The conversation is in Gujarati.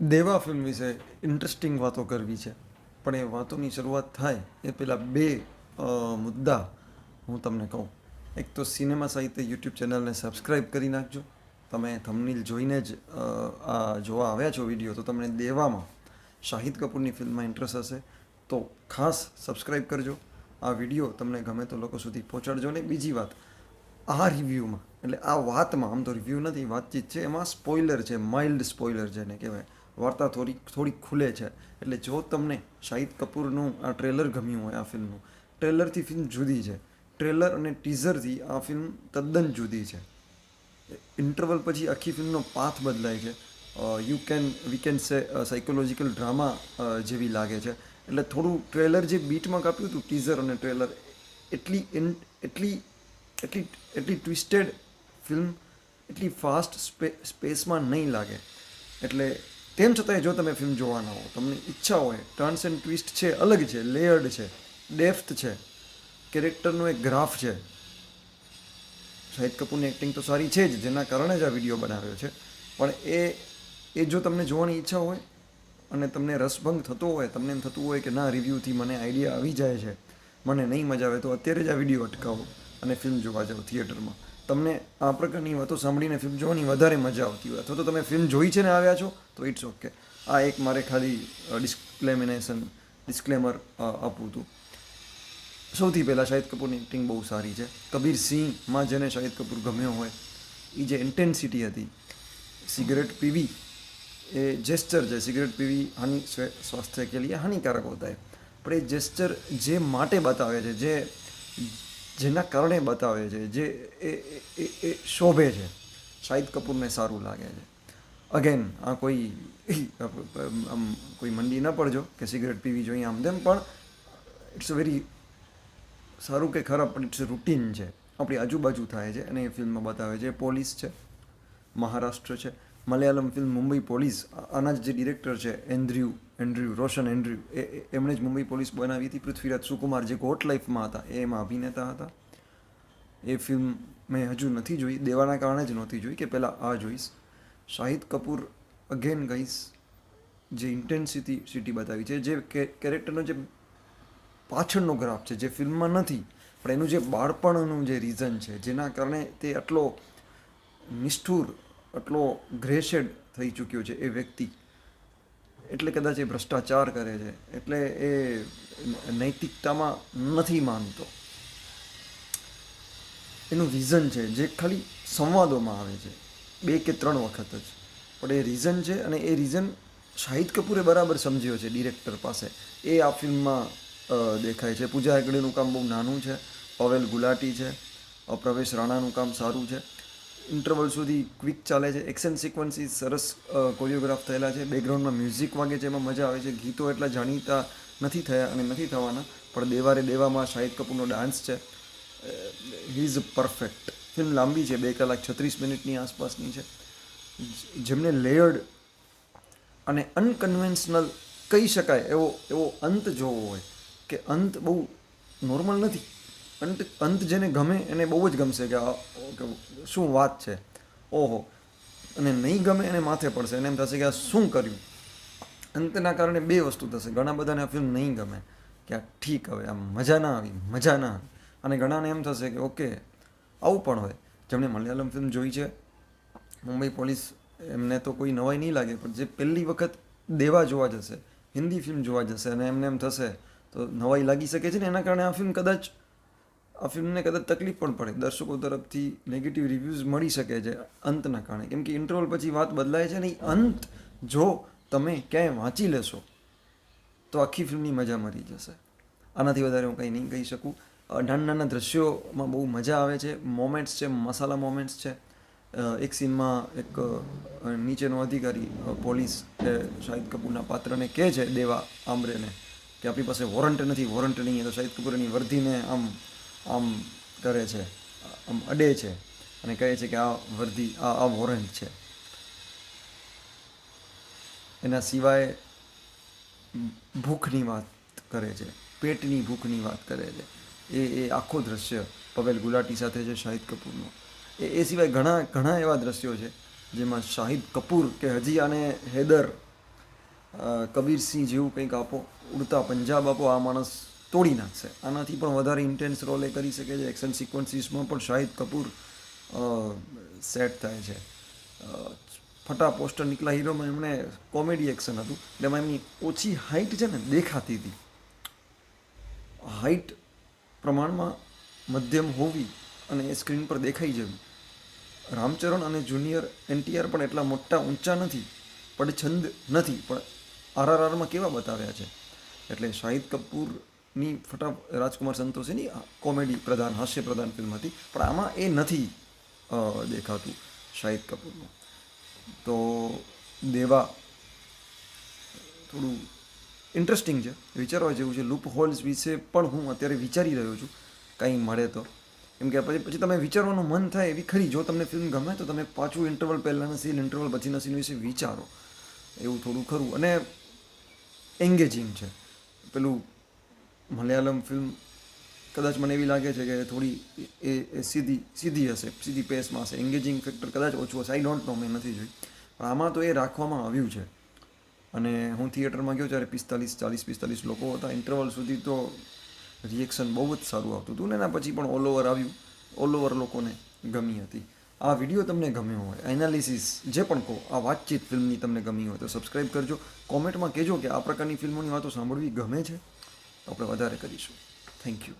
દેવા ફિલ્મ વિશે ઇન્ટરેસ્ટિંગ વાતો કરવી છે. પણ એ વાતોની શરૂઆત થાય એ પહેલાં બે મુદ્દા હું તમને કહું. એક તો સિનેમા સાહિત્ય યુટ્યુબ ચેનલને સબસ્ક્રાઈબ કરી નાખજો. તમે થમનીલ જોઈને જ આ જોવા આવ્યા છો વીડિયો તો તમને દેવામાં શાહિદ કપૂરની ફિલ્મમાં ઇન્ટરેસ્ટ હશે. તો ખાસ સબસ્ક્રાઈબ કરજો. આ વીડિયો તમને ગમે તો લોકો સુધી પહોંચાડજો. ને બીજી વાત, આ રિવ્યૂમાં એટલે આ વાતમાં, આમ તો રિવ્યૂ નથી, વાતચીત છે, એમાં સ્પોઇલર છે માઇલ્ડ સ્પોઇલર જેને કહેવાય. વાર્તા થોડી થોડી ખુલે છે. એટલે જો તમને શાહિદ કપૂરનું આ ટ્રેલર ગમ્યું હોય આ ફિલ્મનું, ટ્રેલરથી ફિલ્મ જુદી છે. ટ્રેલર અને ટીઝરથી આ ફિલ્મ તદ્દન જુદી છે. ઇન્ટરવલ પછી આખી ફિલ્મનો પાથ બદલાય છે. You can we can say psychological drama જેવી લાગે છે. એટલે થોડું ટ્રેલર જે બીટમાં કાપ્યું હતું, ટીઝર અને ટ્રેલર, એટલી એટલી એટલી એટલી ટ્વિસ્ટેડ ફિલ્મ, એટલી ફાસ્ટ સ્પેસમાં નહીં લાગે. એટલે તેમ છતાંય જો તમે ફિલ્મ જોવાના હો, તમને ઈચ્છા હોય ટર્ન્સ એન્ડ ટ્વિસ્ટ છે, અલગ છે લેયર્ડ છે ડેફ્થ છે કેરેક્ટરનો એક ગ્રાફ છે. શાહિદ કપૂરની એક્ટિંગ તો સારી છે જ, જેના કારણે જ આ વીડિયો બનાવ્યો છે. પણ એ એ જો તમને જોવાની ઈચ્છા હોય અને તમને રસભંગ થતો હોય, તમને એમ થતું હોય કે ના રિવ્યૂથી મને આઈડિયા આવી જાય છે, મને નહીં મજા આવે, તો અત્યારે જ આ વીડિયો અટકાવો અને ફિલ્મ જોવા જાઓ થિયેટરમાં તમને આ પ્રકારની વાતો સાંભળીને ફિલ્મ જોવાની વધારે મજા આવતી હોય. અથવા તો તમે ફિલ્મ જોઈ છે ને આવ્યા છો, તો ઇટ્સ ઓકે આ એક મારે ખાલી ડિસ્ક્લેમિનેશન ડિસ્ક્લેમર આપવું હતું. સૌથી પહેલાં શાહિદ કપૂરની એક્ટિંગ બહુ સારી છે. કબીર સિંહમાં જેને શાહિદ કપૂર ગમ્યો હોય એ જે ઇન્ટેન્સિટી હતી, સિગરેટ પીવી, એ જેસ્ચર છે, સિગરેટ પીવી હાનિ સ્વાસ્થ્ય કે લીએ હાનિકારક હોતા હે પણ એ જેસ્ચર જે માટે બતાવે છે, જે જેના કારણે બતાવે છે, જે એ, એ- એ શોભે છે. શાહિદ કપૂરને સારું લાગે છે. અગેન આ કોઈ, આમ કોઈ મંડી ન પડજો કે સિગરેટ પીવી જોઈએ આમ તેમ, પણ ઇટ્સ વેરી સારું કે ખરાબ, પણ ઇટ્સ રૂટીન છે. આપણી આજુબાજુ થાય છે અને એ ફિલ્મમાં બતાવે છે પોલીસ છે. મહારાષ્ટ્ર છે. મલયાલમ ફિલ્મ મુંબઈ પોલીસ આના જ ડિરેક્ટર છે એન્ડ્રયુ એન્ડ્રયુ, રોશન એન્ડ્રયુ. એ એમણે જ મુંબઈ પોલીસ બનાવી હતી પૃથ્વીરાજ સુકુમાર જે ગોટ લાઈફમાં હતા, એ એમાં અભિનેતા હતા. એ ફિલ્મ મેં હજુ નથી જોઈ, દેવાના કારણે જ નહોતી જોઈ, કે પહેલાં આ જોઈશ. શાહિદ કપૂર અગેન ગઈશ જે ઇન્ટેન્સિટી સિટી બતાવી છે, જે કેરેક્ટરનો જે પાછળનો ગ્રાફ છે, જે ફિલ્મમાં નથી, પણ એનું જે બાળપણનું જે રીઝન છે, જેના કારણે તે આટલો નિષ્ઠુર, આટલો ગ્રેશેડ થઈ ચૂક્યો છે એ વ્યક્તિ. એટલે કદાચ એ ભ્રષ્ટાચાર કરે છે. એટલે એ નૈતિકતામાં નથી માનતો. એનું રીઝન છે જે ખાલી સંવાદોમાં આવે છે. બે કે ત્રણ વખત જ. પણ એ રીઝન છે અને એ રીઝન શાહિદ કપૂરે બરાબર સમજ્યો છે ડિરેક્ટર પાસે. એ આ ફિલ્મમાં દેખાય છે. પૂજા હેગડેનું કામ બહુ નાનું છે. પવેલ ગુલાટી છે. પ્રવેશ રાણાનું કામ સારું છે. ઇન્ટરવલ સુધી ક્વિક ચાલે છે. એક્શન સિક્વન્સીસ સરસ કોરિયોગ્રાફ થયેલા છે. બેકગ્રાઉન્ડમાં મ્યુઝિક વાગે છે, એમાં મજા આવે છે. ગીતો એટલા જાણીતા નથી થયા અને નથી થવાના, પણ દેવારે દેવામાં શાહિદ કપૂરનો ડાન્સ છે. હી ઇઝ પરફેક્ટ ફિલ્મ લાંબી છે, બે કલાક છત્રીસ મિનિટની આસપાસની છે. જેમને લેયર્ડ અને અનકન્વેન્શનલ કહી શકાય એવો એવો અંત જોવો હોય, કે અંત બહુ નોર્મલ નથી. અંત અંત જેને ગમે એને બહુ જ ગમશે કે આ શું વાત છે? ઓહો. અને નહીં ગમે એને માથે પડશે. એને એમ થશે કે આ શું કર્યું? અંતના કારણે બે વસ્તુ થશે. ઘણા બધાને આ ફિલ્મ નહીં ગમે કે આ ઠીક હવે આમ મજા ના આવી, મજા ના આવી. અને ઘણાને એમ થશે કે ઓકે, આવું પણ હોય. જેમણે મલયાલમ ફિલ્મ જોઈ છે, મુંબઈ પોલીસ એમને તો કોઈ નવાઈ નહીં લાગે, પણ જે પહેલી વખત દેવા જોવા જશે, હિન્દી ફિલ્મ જોવા જશે, અને એમને એમ થશે, તો નવાઈ લાગી શકે છે ને? એના કારણે આ ફિલ્મ કદાચ આ ફિલ્મને કદાચ તકલીફ પણ પડે. દર્શકો તરફથી નેગેટિવ રિવ્યૂઝ મળી શકે છે અંતના કારણે. કેમ કે ઇન્ટરવલ પછી વાત બદલાય છે ને અંત જો તમે ક્યાંય વાંચી લેશો, તો આખી ફિલ્મની મજા મરી જશે. આનાથી વધારે હું કંઈ નહીં કહી શકું. નાના નાના દ્રશ્યોમાં બહુ મજા આવે છે. મોમેન્ટ્સ છે, મસાલા મોમેન્ટ્સ છે. એક સીનમાં એક નીચેનો અધિકારી પોલીસ શાહિદ કપૂરના પાત્રને કહે છે દેવા આમરેને કે આપણી પાસે વોરંટ નથી વોરંટ નહીં તો શાહિદ કપૂરની વર્ધીને આમ આમ કરે છે, આમ અડે છે અને કહે છે કે આ વર્ધી આ આ વોરંટ છે. એના સિવાય ભૂખની વાત કરે છે, પેટની ભૂખની વાત કરે છે. એ એ આખો દ્રશ્ય પવેલ ગુલાટી સાથે છે શાહિદ કપૂરનો. એ એ સિવાય ઘણા ઘણા એવા દ્રશ્યો છે જેમાં શાહિદ કપૂર કે હજી આને હેદર કબીરસિંહ જેવું કંઈક આપો, ઉડતા પંજાબ આપો, આ માણસ તોડી નાખશે આનાથી પણ વધારે ઇન્ટેન્સ રોલ એ કરી શકે છે. એક્શન સિક્વન્સીસમાં પણ શાહિદ કપૂર સેટ થાય છે. ફટા પોસ્ટર નીકળા હીરોમાં એમણે કોમેડી એક્શન હતું. એટલે એમાં એમની ઓછી હાઇટ છે ને દેખાતી હતી. હાઇટ પ્રમાણમાં મધ્યમ હોવી અને એ સ્ક્રીન પર દેખાઈ જવી. રામચરણ અને જુનિયર એનટીઆર પણ એટલા મોટા ઊંચા નથી પણ છંદ નથી, પણ આરઆરઆરમાં કેવા બતાવ્યા છે? એટલે શાહિદ કપૂરની ફટા રાજકુમાર સંતોષીની કોમેડી પ્રધાન, હાસ્ય પ્રધાન ફિલ્મ હતી. પણ આમાં એ નથી દેખાતું શાહિદ કપૂરનું. તો દેવા, થોડું ઇન્ટરેસ્ટિંગ છે. વિચારવા જેવું છે. લૂપ હોલ્સ વિશે પણ હું અત્યારે વિચારી રહ્યો છું. કંઈ મળે તો. કેમ કે પછી પછી તમે વિચારવાનું મન થાય એવી ખરી. જો તમને ફિલ્મ ગમે તો તમે પાછું ઇન્ટરવલ પહેલાંના સીન ઇન્ટરવલ પછીના સીન વિશે વિચારો. એવું થોડું ખરું. અને એન્ગેજિંગ છે. પેલું મલયાલમ ફિલ્મ કદાચ મને એવી લાગે છે કે થોડી એ એ સીધી સીધી હશે, સીધી પેસમાં હશે. એન્ગેજિંગ ફેક્ટર કદાચ ઓછું હશે. આઈ ડોન્ટ નો મેં નથી જોઈ પણ આમાં તો એ રાખવામાં આવ્યું છે. અને હું થિયેટરમાં ગયો ત્યારે પિસ્તાલીસ, ચાલીસ, પિસ્તાલીસ લોકો હતા. ઇન્ટરવલ સુધી તો રિએક્શન બહુ જ સારું આવતું હતું. ને એના પછી પણ ઓલ ઓવર આવ્યું. ઓલ ઓવર લોકોને ગમી હતી. આ વીડિયો તમને ગમ્યો હોય. એનાલિસિસ જે પણ કહો, આ વાતચીત ફિલ્મની તમને ગમી હોય તો સબસ્ક્રાઈબ કરજો. કોમેન્ટમાં કહેજો કે આ પ્રકારની ફિલ્મોની વાતો સાંભળવી ગમે છે? આપણે વધારે કરીશું. Thank you